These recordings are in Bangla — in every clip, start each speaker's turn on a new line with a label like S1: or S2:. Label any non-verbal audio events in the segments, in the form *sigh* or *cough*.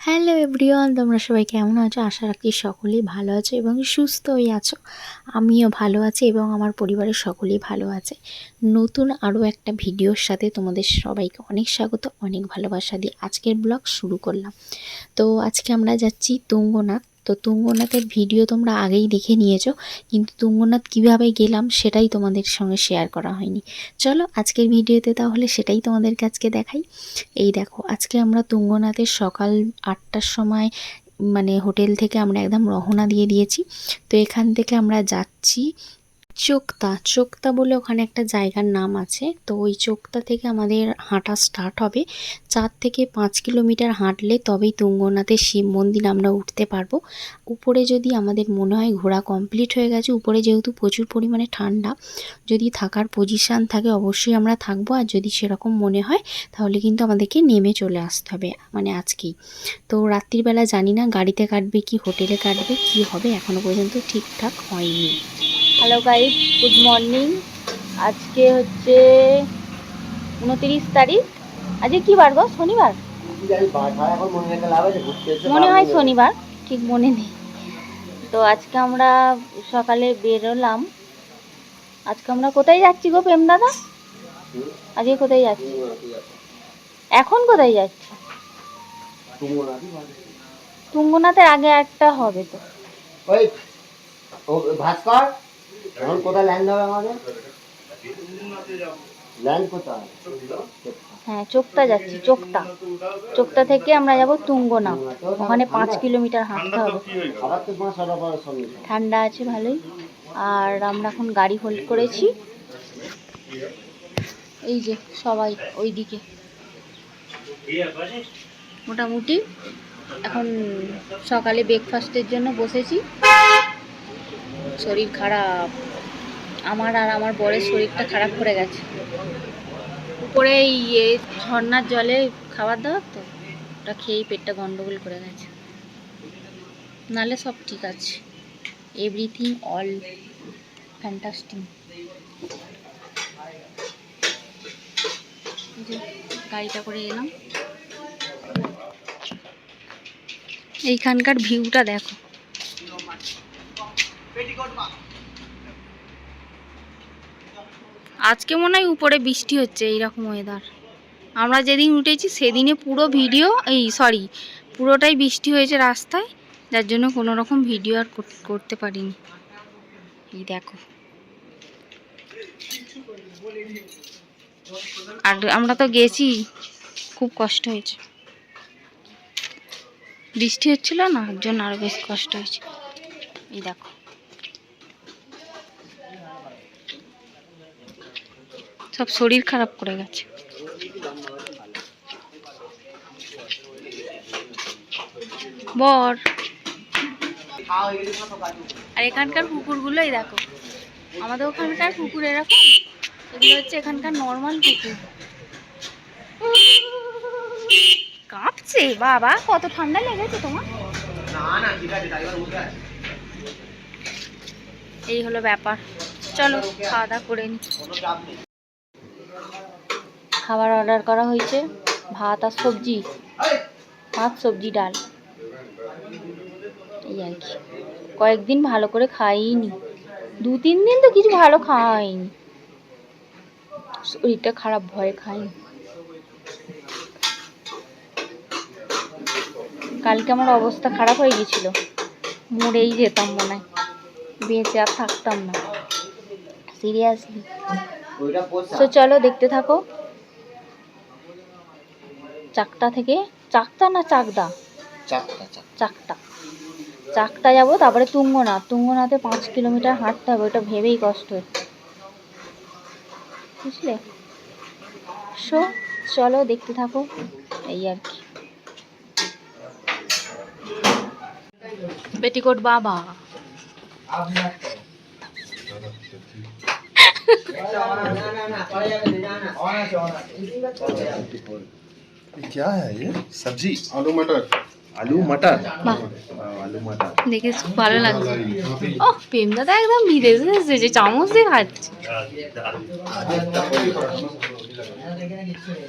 S1: হ্যালো এভরিওয়ান, তোমরা সবাই কেমন আছো? আশা রাখি সকলেই ভালো আছো এবং সুস্থই আছো। আমিও ভালো আছি এবং আমার পরিবারের সকলেই ভালো আছে। নতুন আরও একটা ভিডিওর সাথে তোমাদের সবাইকে অনেক স্বাগত, অনেক ভালোবাসা দিয়ে আজকের ব্লগ শুরু করলাম। তো আজকে আমরা যাচ্ছি তুঙ্গনাথ। তো তুঙ্গনাথের ভিডিও তোমরা আগেই দেখে নিয়েছো, কিন্তু তুঙ্গনাথ কীভাবে গেলাম সেটাই তোমাদের সঙ্গে শেয়ার করা হয়নি। চলো আজকের ভিডিওতে তাহলে সেটাই তোমাদের আজকে দেখাই। এই দেখো, আজকে আমরা তুঙ্গনাথের সকাল আটটার সময় মানে হোটেল থেকে আমরা একদম রহনা দিয়ে দিয়েছি। তো এখান থেকে আমরা যাচ্ছি চোক্তা চোক্তা বলে ওখানে একটা জায়গার নাম আছে। তো ওই চোক্তা থেকে আমাদের হাঁটা স্টার্ট হবে। চার থেকে পাঁচ কিলোমিটার হাঁটলে তবেই তুঙ্গনাথের শিব মন্দির আমরা উঠতে পারব। উপরে যদি আমাদের মনে হয় ঘোরা কমপ্লিট হয়ে গেছে, উপরে যেহেতু প্রচুর পরিমাণে ঠান্ডা, যদি থাকার পজিশান থাকে অবশ্যই আমরা থাকব। আর যদি সেরকম মনে হয়, তাহলে কিন্তু আমাদেরকে নেমে চলে আসতে হবে মানে আজকেই। তো রাত্রিবেলা জানি না গাড়িতে কাটবে কি, হোটেলে কাটবে, কি হবে এখনও পর্যন্ত ঠিকঠাক হয়নি।
S2: হ্যালো গাইড গুড মর্নিং আজকে হচ্ছে উনতিরিশ তারিখ। আজকে কি বার গো? শনিবার? মনে হয় শনিবার। ঠিক মনে নেই। তো আজকে আমরা সকালে বেরোলাম। আজকে আমরা কোথায় যাচ্ছি গো, প্রেম দাদা? আজকে কোথায় যাচ্ছি? এখন কোথায় যাচ্ছি? তুঙ্গনাথের আগে একটা হবে তো।
S3: ভাস্কর? এখন কোথায় ল্যান্ড হবে আমাদের? ল্যান্ড কোথায়?
S2: হ্যাঁ চোক্তা যাচ্ছি চোক্তা চোক্তা থেকে আমরা যাব তুঙ্গনা ওখানে পাঁচ কিলোমিটার হাঁটতে হবে। ঠান্ডা আছে ভালোই। আর আমরা এখন গাড়ি হোল্ড করেছি। এই যে সবাই ওইদিকে। মোটামুটি এখন সকালে ব্রেকফাস্টের জন্য বসেছি। শরীর খারাপ। আমার আর আমার বরের শরীরটা খারাপ করে গেছে। উপরে ইয়ে ঝর্নার জলে খাবার দাবার তো? ওটা খেয়েই পেটটা গন্ডগোল করে গেছে। নালে সব ঠিক আছে। এভরিথিং অল ফ্যান্টাস্টিং গাড়িটা করে এলাম। এইখানকার ভিউটা দেখো। আজকে মনে হয় উপরে বৃষ্টি হচ্ছে এইরকম ওয়েদার আমরা যেদিন উঠেছি সেদিনে পুরো ভিডিও এই সরি পুরোটাই বৃষ্টি হয়েছে রাস্তায়, যার জন্য কোনো রকম ভিডিও আর করতে পারিনি। এই দেখো। আর আমরা তো গেছি, খুব কষ্ট হয়েছে। বৃষ্টি হচ্ছিল না ওর জন্য আরও বেশ কষ্ট হয়েছে। এই দেখো। সব শরীর খারাপ করে গেছে। বর। আর এখানকার পুকুরগুলোই দেখো। আমাদের ওখানকার পুকুর এরকম, এগুলো হচ্ছে এখানকার নর্মাল পুকুর। কাঁপছে, বাবা, কত ঠান্ডা লেগেছে তোমার? এই হলো ব্যাপার। চলো, খাওয়া দাওয়া করে নি। খাবার অর্ডার করা হয়েছে। ভাত আর সবজি। ভাত, সবজি, ডাল। এই আর কি। কয়েকদিন ভালো করে খাইনি। দু তিন দিন তো কিছু ভালো খাওয়া হয়নি শরীরটা খারাপ, ভয়ে খাইনি। কালকে আমার অবস্থা খারাপ হয়ে গেছিল। মরেই যেতাম মনে হয়। বেঁচে আর থাকতাম না। সিরিয়াসলি তো চলো দেখতে থাকো। চাকটা থেকে চাকতা না চাকদা
S3: চাকটা চাক
S2: চাকটা চাকটা যাব তারপরে তুঙ্গনাথ তুঙ্গনাথে পাঁচ কিলোমিটার হাঁটতে হবে ওটা ভেবেই কষ্ট হচ্ছে বুঝলে সো চলো দেখতে থাকো এই আর কি পেটিকোট বাবা
S4: ये क्या है ये सब्जी
S5: आलू मटर
S4: आलू मटर
S2: বাহ
S4: आलू मटर
S2: দেখে খুব ভালো লাগছে ও প্রেম দাদা একদম বিদেশে এসেছে চামচ দিয়ে খাচ্ছে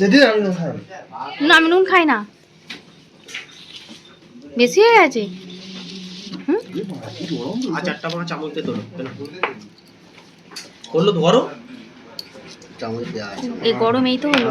S4: दीदी আমি না খাই
S2: না আমি নুন খাই না বেশি হয়ে গেছে
S5: আর চারটা পাঁচ চামচ দিয়ে তোলো করলো ধরো
S3: চামচ দেওয়া আছে
S2: এই গরম এই তো হলো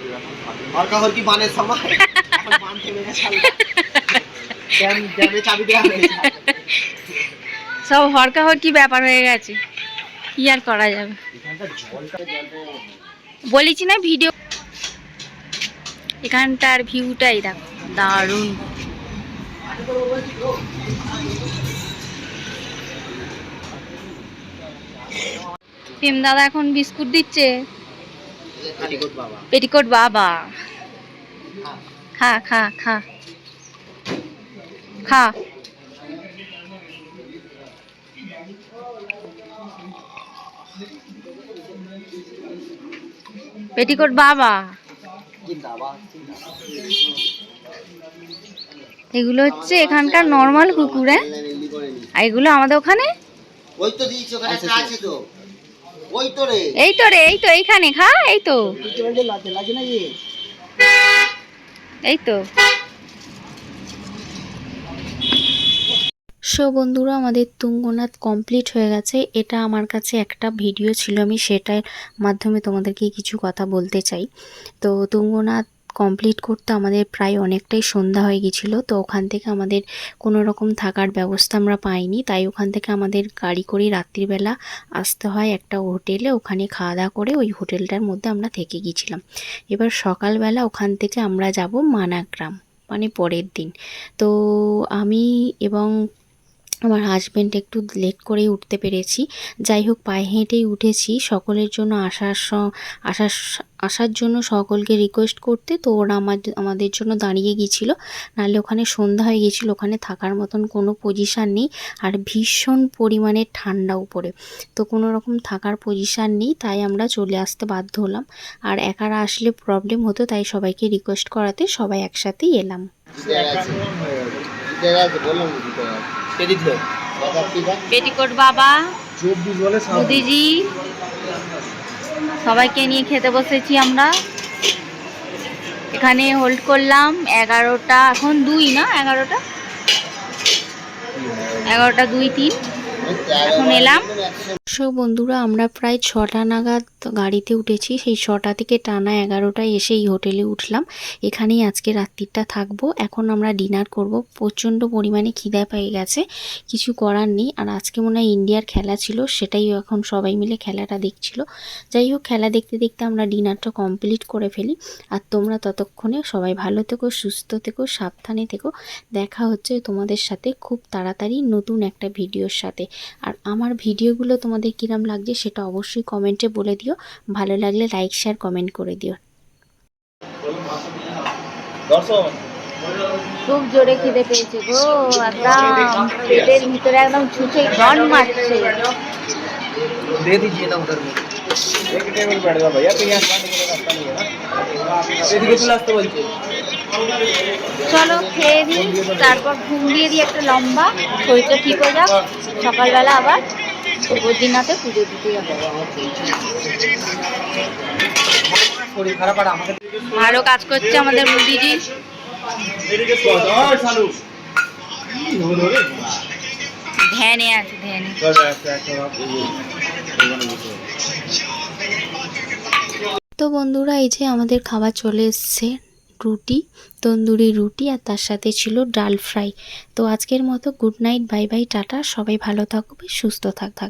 S2: *laughs*
S3: চাবি হয়েছে।
S2: সব হরকা হরকি ব্যাপার হয়ে গেছে? কি আর করা যাবে? বলেছি না ভিডিও? এখানটার ভিউটাই দেখো দারুণ। প্রেম দাদা এখন বিস্কুট দিচ্ছে। পেটিকোট বাবা। খা। খা খা খা। পেটিকোট বাবা। এগুলো হচ্ছে এখানকার নর্মাল কুকুরে
S3: নি
S2: আর এগুলো আমাদের ওখানে?
S3: ওই তো দিয়েছি ওখানে আছে তো। ওই তো রে।
S2: এই তো রে এই তো এইখানে খা এই তো। এই তো।
S1: সো বন্ধুরা আমাদের তুঙ্গনাথ কমপ্লিট হয়ে গেছে। এটা আমার কাছে একটা ভিডিও ছিল আমি সেটার মাধ্যমে তোমাদেরকে কিছু কথা বলতে চাই। তো তুঙ্গনাথ কমপ্লিট করতে আমাদের প্রায় অনেকটাই সন্ধ্যা হয়ে গেছিল, তো ওখান থেকে আমাদের কোনো রকম থাকার ব্যবস্থা আমরা পাইনি। তাই ওখান থেকে আমাদের গাড়ি করে রাত্রিবেলা আসতে হয় একটা হোটেলে। ওখানে খাওয়া দাওয়া করে ওই হোটেলটার মধ্যে আমরা থেকে গিয়েছিলাম এবার সকালবেলা ওখান থেকে আমরা যাব মানাগ্রাম মানে পরের দিন। তো আমি এবং আমার হাজব্যান্ড একটু লেট করেই উঠতে পেরেছি। যাই হোক, পায়ে হেঁটেই উঠেছি। সকলের জন্য আসার আসার আসার জন্য সকলকে রিকোয়েস্ট করতে তো ওরা আমার আমাদের জন্য দাঁড়িয়ে গিয়েছিল নাহলে ওখানে সন্ধ্যা হয়ে গিয়েছিল ওখানে থাকার মতন কোনো পজিশান নেই। আর ভীষণ পরিমাণে ঠান্ডা উপরে। তো কোনো রকম থাকার পজিশান নেই তাই আমরা চলে আসতে বাধ্য হলাম। আর একারা আসলে প্রবলেম হতো তাই সবাইকে রিকোয়েস্ট করাতে সবাই একসাথেই এলাম।
S2: পেটিকোট বাবা। মোদিজি। সবাইকে নিয়ে খেতে বসেছি আমরা। এখানে হোল্ড করলাম এগারোটা, এখন দুই না এগারোটা? এগারোটা দুই তিন। এখন এলাম।
S1: সো বন্ধুরা, আমরা প্রায় ছটা নাগাদ গাড়িতে উঠেছি। সেই ছটা থেকে টানা এগারোটায় এসে এই হোটেলে উঠলাম। এখানেই আজকে রাত্রিটা থাকব। এখন আমরা ডিনার করব। প্রচণ্ড পরিমাণে খিদে পেয়ে গেছে। কিছু করার নেই। আর আজকে মনে হয় ইন্ডিয়ার খেলা ছিল, সেটাই এখন সবাই মিলে খেলাটা দেখছিল। যাই হোক, খেলা দেখতে দেখতে আমরা ডিনারটা কমপ্লিট করে ফেলি। আর তোমরা ততক্ষণে সবাই ভালো থেকো, সুস্থ থেকো, সাবধানে থেকো। দেখা হচ্ছে তোমাদের সাথে খুব তাড়াতাড়ি নতুন একটা ভিডিওর সাথে। আর আমার ভিডিওগুলো তোমাদের কিরাম লাগছে সেটা অবশ্যই কমেন্টে বলে দিও ভালো লাগলে লাইক শেয়ার কমেন্ট করে দিও
S5: দর্শক
S2: খুব জোরে খিদে পেয়েছে গো একদম পেটের ভিতরে একদম ছুঁচে ঘন মারছে
S5: दे दीजिए ना उधर में एक टेबल बैठ गया भैया तो यहाँ खाने के लिए रास्ता नहीं है ना এদিকে চলে আসতে বলছে
S2: চলো খেয়ে দিই তারপর ঘুম দিয়ে দিই একটা লম্বা শরীরটা ঠিক হয়ে যাক সকালবেলা আবার বদ্রীনাথে পুজো দিতে যাব। ভালো কাজ করছে আমাদের মোদিজি। ধ্যানে আছে ধ্যানে।
S1: তো বন্ধুরা এই যে আমাদের খাবার চলে এসছে। রুটি, তন্দুরি রুটি আর তার সাথে ছিল ডাল ফ্রাই। তো আজকের মতো good night, bye bye, tata. সবাই ভালো থাকবে, সুস্থ থাক থাক